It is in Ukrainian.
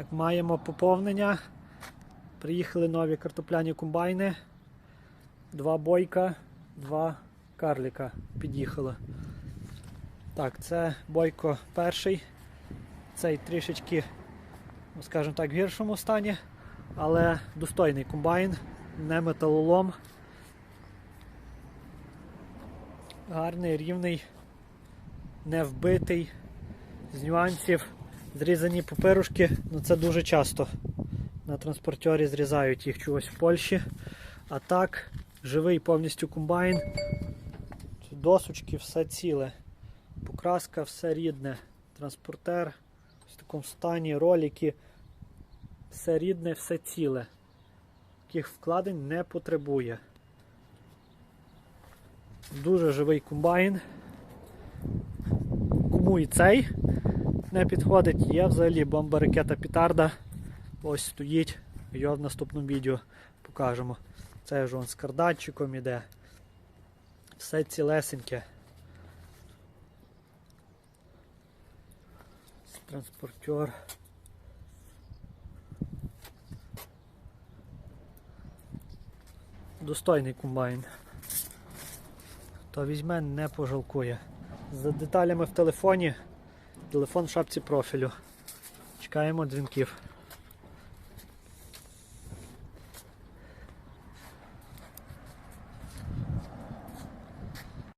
Так, маємо поповнення. Приїхали нові картопляні комбайни. Два бойка, два карліка під'їхали. Так, це бойко перший. Цей трішечки, ну, скажімо так, в гіршому стані, але достойний комбайн, не металолом. Гарний, рівний, не вбитий, з нюансів. Зрізані папирушки, ну це дуже часто. На транспортері зрізають їх чогось в Польщі. А так, живий повністю комбайн. Досочки, все ціле. Покраска, все рідне. Транспортер в такому стані, ролики. Все рідне, все ціле. Таких вкладень не потребує. Дуже живий комбайн. Кому і цей не підходить, є взагалі бомба ракета Пітарда. Ось стоїть. Його в наступному відео покажемо. Це ж он з кардатчиком іде. Все цілесеньке. Транспортер. Достойний комбайн. Хто візьме, не пожалкує. За деталями в телефоні. Телефон в шапці профілю. Чекаємо дзвінків.